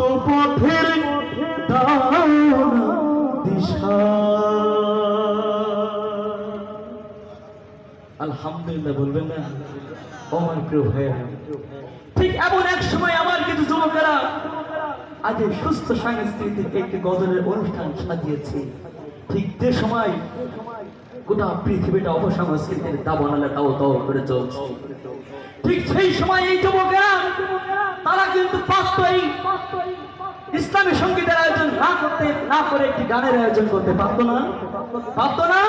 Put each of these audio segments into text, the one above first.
তো পথের দিশা। আলহামদুলিল্লাহ বলবেন না? আমার প্রিয় ভাইয়ের, ঠিক এমন এক সময় আমার কিছু যুবকেরা আজকে সুস্থ সাংস্কৃতিক একটি গজলের অনুষ্ঠান সাজিয়েছে। ঠিক যে সময় গোটা পৃথিবীটা অপসংস্কৃতির দাবানালে তাও তাও করে চলছে। ঠিক সেই সময় এই যুবকেরা, তারা কিন্তু ইসলামী সঙ্গীতের আয়োজন না করতে, না করে একটি গানের আয়োজন করতে পারতো না। পারতো না?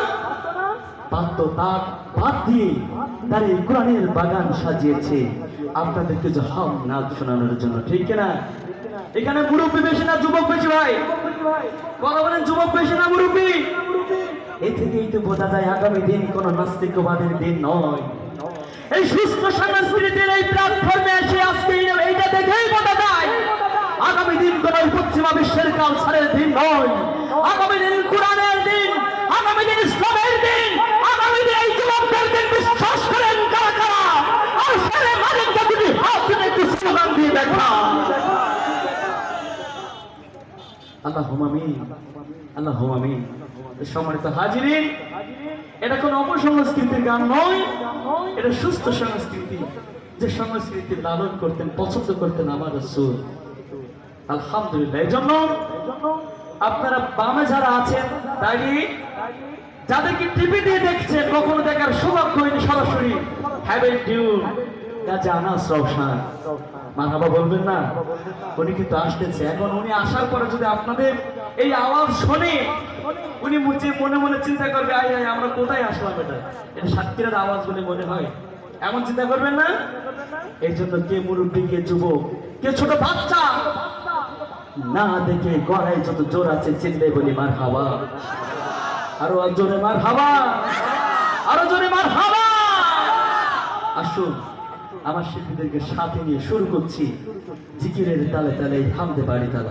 পারতো তার বাদ দিয়ে তার এই কোরআনের বাগান সাজিয়েছে। আপনাদেরকে যে নাচ শোনানোর জন্য, ঠিক না এখানে মুরব্বী বেশি না, যুবক বেশি ভাই। কথা বলেন, যুবক বেশি না, মুরব্বী? এই থেকেই তো বোঝা যায় আগামী দিন কোন নাস্তিকবাদের দিন নয়। এই সুস্থ সংস্কৃতির এই প্ল্যাটফর্মে এসে আজকে এইটা দেখেই বোঝা যায়, আগামী দিন কোন পশ্চিমা বিশ্বের কালচারের দিন নয়। আগামী দিন কোরআনের দিন, আগামী দিন ইসলামের দিন, আগামী দিন এই যুবকদের দিন বিশ্বাস করেন কারা কারা? আর সেরে মালিককে যদি হাত তুলে একটু স্লোগান দিয়ে দেখা। আল্লাহ হুমামিন আল্লাহ হুমামিন সম্মানিত হাজিরিন, এটা কোন অপসংস্কৃতির গান নয়, এটা সুস্থ সংস্কৃতি, যে সংস্কৃতি লালন করতেন, পছন্দ করতেন আমার রসুল। আলহামদুলিল্লাহ, এই জন্য আপনারা বামে যারা আছেন দাঁড়িয়ে যাদেরকে টিভি দিয়ে দেখছেন, কখনো দেখার সৌভাগ্য হয়নি সরাসরি। হ্যাভেন ডিউন রওশান মারহাবা বলবেন না? উনি কিন্তু আসতেছে। এখন উনি আসার যদি আপনাদের এই আওয়াজ শুনে উনি মনে মনে চিন্তা করবে, আয় আমরা কোথায় আসলাম আওয়াজ বলে মনে এমন চিন্তা করবেন না? এই কে কে কে ছোট বাচ্চা, না দেখে গড়াই যত জোর আছে চিনলে বলি মার হাওয়া আরও জোরে মার হাওয়া আরও জোরে মার হাওয়া আসুন। আমার শিল্পীদেরকে সাথে নিয়ে শুরু করছি। জিকিরের তালে তালে থামতে পারি তালা।